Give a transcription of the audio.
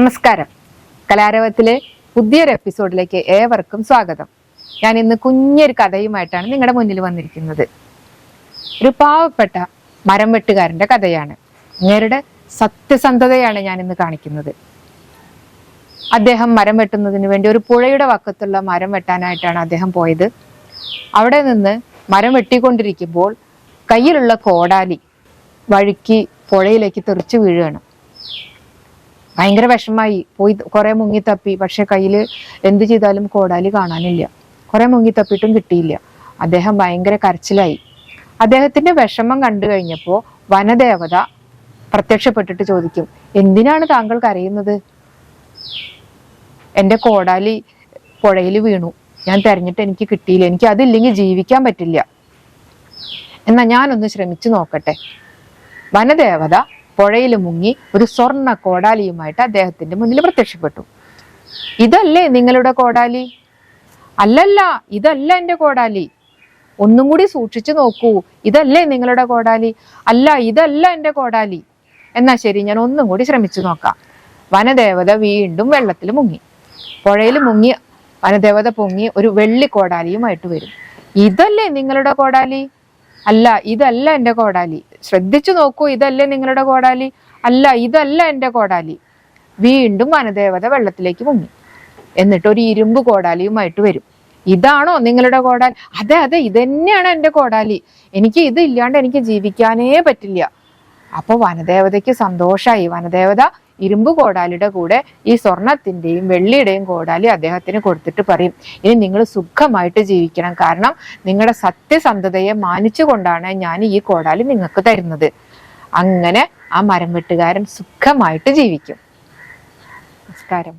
നമസ്കാരം. കലാരവത്തിലെ പുതിയൊരു എപ്പിസോഡിലേക്ക് ഏവർക്കും സ്വാഗതം. ഞാൻ ഇന്ന് കുഞ്ഞൊരു കഥയുമായിട്ടാണ് നിങ്ങളുടെ മുന്നിൽ വന്നിരിക്കുന്നത്. ഒരു പാവപ്പെട്ട മരം വെട്ടുകാരന്റെ കഥയാണ്. അങ്ങേരുടെ സത്യസന്ധതയാണ് ഞാൻ ഇന്ന് കാണിക്കുന്നത്. അദ്ദേഹം മരം വെട്ടുന്നതിന് വേണ്ടി ഒരു പുഴയുടെ വക്കത്തുള്ള മരം വെട്ടാനായിട്ടാണ് അദ്ദേഹം പോയത്. അവിടെ നിന്ന് മരം വെട്ടിക്കൊണ്ടിരിക്കുമ്പോൾ കയ്യിലുള്ള കോടാലി വഴുക്കി പുഴയിലേക്ക് തെറിച്ചു വീഴുകയാണ്. ഭയങ്കര വിഷമായി പോയി കുറെ മുങ്ങിത്തപ്പി. പക്ഷെ കയ്യിൽ എന്ത് ചെയ്താലും കോടാലി കാണാനില്ല. കുറെ മുങ്ങിത്തപ്പിട്ടും കിട്ടിയില്ല. അദ്ദേഹം ഭയങ്കര കരച്ചിലായി. അദ്ദേഹത്തിന്റെ വിഷമം കണ്ടു കഴിഞ്ഞപ്പോൾ വനദേവത പ്രത്യക്ഷപ്പെട്ടിട്ട് ചോദിക്കും എന്തിനാണ് താങ്കൾ കരയുന്നത്? എന്റെ കോടാലി പുഴയിൽ വീണു. ഞാൻ തെരഞ്ഞിട്ട് എനിക്ക് കിട്ടിയില്ല. എനിക്ക് അതില്ലെങ്കിൽ ജീവിക്കാൻ പറ്റില്ല. എന്നാ ഞാനൊന്ന് ശ്രമിച്ചു നോക്കട്ടെ. വനദേവത പുഴയിൽ മുങ്ങി ഒരു സ്വർണ കോടാലിയുമായിട്ട് അദ്ദേഹത്തിന്റെ മുന്നിൽ പ്രത്യക്ഷപ്പെട്ടു. ഇതല്ലേ നിങ്ങളുടെ കോടാലി? അല്ലല്ല ഇതല്ല എന്റെ കോടാലി. ഒന്നും കൂടി സൂക്ഷിച്ചു നോക്കൂ ഇതല്ലേ നിങ്ങളുടെ കോടാലി? അല്ല ഇതല്ല എന്റെ കോടാലി. എന്നാ ശരി ഞാൻ ഒന്നും കൂടി ശ്രമിച്ചു നോക്കാം. വനദേവത വീണ്ടും വെള്ളത്തിൽ മുങ്ങി. പുഴയിൽ മുങ്ങി വനദേവത പൊങ്ങി ഒരു വെള്ളി കോടാലിയുമായിട്ട് വരും. ഇതല്ലേ നിങ്ങളുടെ കോടാലി? അല്ല ഇതല്ല എന്റെ കോടാലി. ശ്രദ്ധിച്ചു നോക്കൂ ഇതല്ലേ നിങ്ങളുടെ കോടാലി? അല്ല ഇതല്ല എന്റെ കോടാലി. വീണ്ടും വനദേവത വെള്ളത്തിലേക്ക് മുങ്ങി. എന്നിട്ട് ഒരു ഇരുമ്പ് കോടാലിയുമായിട്ട് വരും. ഇതാണോ നിങ്ങളുടെ കോടാലി? അതെ അതെ ഇതന്നെയാണ് എന്റെ കോടാലി. എനിക്ക് ഇത് ഇല്ലാണ്ട് എനിക്ക് ജീവിക്കാനേ പറ്റില്ല. അപ്പോൾ വനദേവതയ്ക്ക് സന്തോഷായി. വനദേവത ഇരുമ്പ് കോടാലിയുടെ കൂടെ ഈ സ്വർണത്തിന്റെയും വെള്ളിയുടെയും കോടാലി അദ്ദേഹത്തിന് കൊടുത്തിട്ട് പറയും. ഇനി നിങ്ങൾ സുഖമായിട്ട് ജീവിക്കണം. കാരണം നിങ്ങളുടെ സത്യസന്ധതയെ മാനിച്ചുകൊണ്ടാണ് ഞാൻ ഈ കോടാലി നിങ്ങൾക്ക് തരുന്നത്. അങ്ങനെ ആ മരം വെട്ടുകാരൻ സുഖമായിട്ട് ജീവിക്കും. നമസ്കാരം.